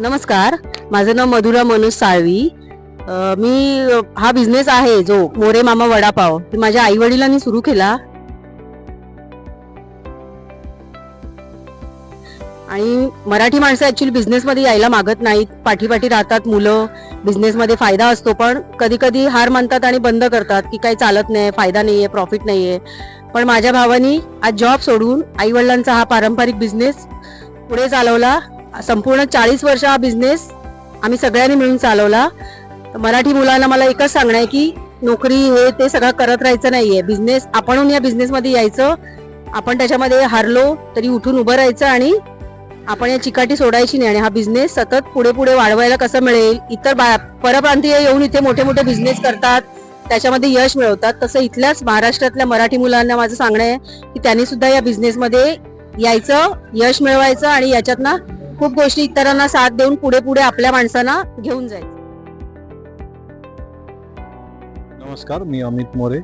नमस्कार. माझं नाव मधुरा मनोज साळवी. मी हा बिझनेस आहे जो मोरे मामा वडापाव. माझ्या आई वडिलांनी सुरू केला. आणि मराठी माणसं ऍक्च्युली बिझनेसमध्ये यायला मागत नाहीत. पाठीपाठी राहतात मुलं. बिझनेसमध्ये फायदा असतो पण कधी कधी हार मानतात आणि बंद करतात की काही चालत नाही फायदा नाही आहे प्रॉफिट नाही आहे पण माझ्या भावानी आज जॉब सोडून आई वडिलांचा हा पारंपरिक बिझनेस पुढे चालवला. संपूर्ण चाळीस वर्ष हा बिझनेस आम्ही सगळ्यांनी मिळून चालवला. मराठी मुलांना मला एकच सांगणं आहे की नोकरी हे ते सगळं करत राहायचं नाहीये. बिझनेस आपणहून या बिझनेसमध्ये यायचं. आपण त्याच्यामध्ये हारलो तरी उठून उभं राहायचं आणि आपण या चिकाटी सोडायची नाही आणि हा बिझनेस सतत पुढे पुढे वाढवायला कसं मिळेल? इतर बा- परप्रांतीय येऊन इथे मोठे मोठे बिझनेस करतात. त्याच्यामध्ये यश मिळवतात. तसं इथल्याच महाराष्ट्रातल्या मराठी मुलांना माझं सांगणं आहे की त्यांनी सुद्धा या बिझनेसमध्ये यायचं यश मिळवायचं आणि याच्यात ना खूप गोष्टी इतरांना साथ देऊन पुढे पुढे आपल्या माणसांना घेऊन जायचं. नमस्कार मी अमित मोरे.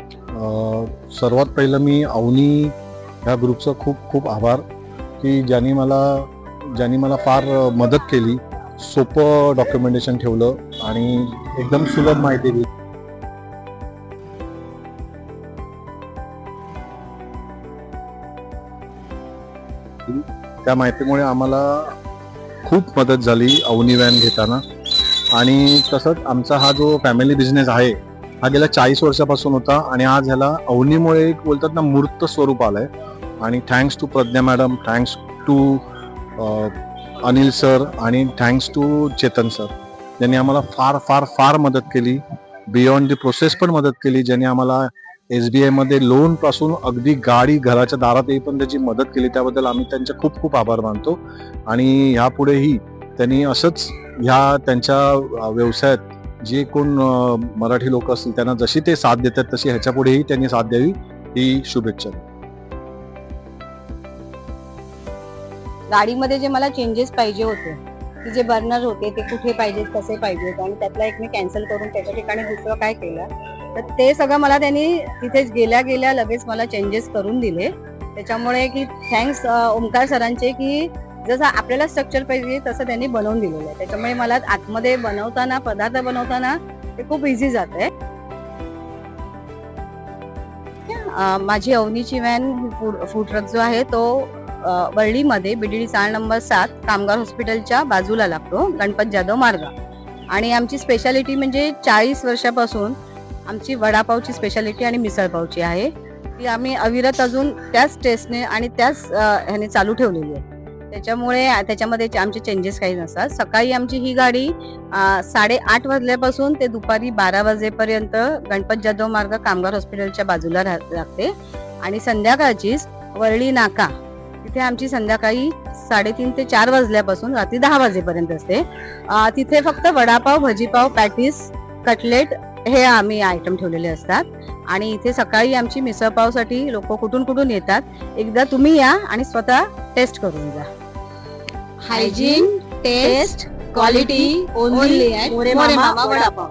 सर्वात पहिलं मी अवनी ह्या ग्रुपचं खूप खूप आभार की ज्यांनी मला ज्यांनी मला फार मदत केली सोपं डॉक्युमेंटेशन ठेवलं आणि एकदम सुलभ माहिती दिली. त्या माहितीमुळे आम्हाला खूप मदत झाली अवनी व्हॅन घेताना. आणि तसंच आमचा हा जो फॅमिली बिझनेस आहे हा गेल्या चाळीस वर्षापासून होता आणि आज ह्याला अवनीमुळे एक बोलतात ना मूर्त स्वरूप आलंय. आणि thanks to Pradnya madam thanks to Anil sir आणि थँक्स टू चेतन सर ज्यांनी आम्हाला फार फार फार मदत केली. बियॉन्ड दी प्रोसेस पण मदत केली ज्यांनी आम्हाला एस बी मध्ये लोनपासून अगदी गाडी घराच्या दारात येईपर्यंत त्याची मदत केली त्याबद्दल आम्ही त्यांचे खूप खूप आभार मानतो. आणि ह्यापुढेही त्यांनी असंच ह्या त्यांच्या व्यवसायात जे कोण मराठी लोक असतील त्यांना जशी ते साथ देतात तशी ह्याच्या पुढेही त्यांनी साथ द्यावी ही शुभेच्छा. गाडीमध्ये जे मला चेंजेस पाहिजे होते की जे बर्नर होते ते कुठे पाहिजेत कसे पाहिजेत? आणि त्यातला एक मी कॅन्सल करून त्याच्या ठिकाणी दुसरं काय केलं? तर ते सगळं मला त्यांनी तिथे गेल्या गेल्या लगेच मला चेंजेस करून दिले. त्याच्यामुळे की थँक्स ओमकार सरांचे की जसं आपल्याला स्ट्रक्चर पाहिजे तसं त्यांनी बनवून दिलेलं आहे. त्याच्यामुळे मला आतमध्ये बनवताना पदार्थ बनवताना ते खूप इझी जात आहे. माझी अवनीची व्हॅन फूड फूड ट्रक जो आहे तो वर्ळीमध्ये B D D chawl number सात कामगार हॉस्पिटलच्या बाजूला लागतो गणपत जाधव मार्ग. आणि आमची स्पेशालिटी म्हणजे चाळीस वर्षापासून आमची वडापावची स्पेशालिटी आणि मिसळपावची आहे. ती आम्ही अविरत अजून त्याच टेस्टने आणि त्याच ह्याने चालू ठेवलेली आहे. त्याच्यामुळे त्याच्यामध्ये आमचे चेंजेस काही नसतात. सकाळी आमची ही गाडी साडेआठ वाजल्यापासून ते दुपारी बारा वाजेपर्यंत गणपत जाधव मार्ग कामगार हॉस्पिटलच्या बाजूला राह- लागते. आणि संध्याकाळचीच वरळी नाका तिथे आमची संध्याकाळी साडेतीन ते चार वाजल्यापासून रात्री दहा वाजेपर्यंत असते. तिथे फक्त वडापाव भजीपाव पॅटीस कटलेट हे आम्ही आयटम ठेवलेले असतात. आणि इथे सकाळी आमची मिसळपावसाठी लोक कुठून कुठून येतात एकदा तुम्ही या आणि स्वतः टेस्ट करून जा. Hygiene taste quality only More Mama vadapav.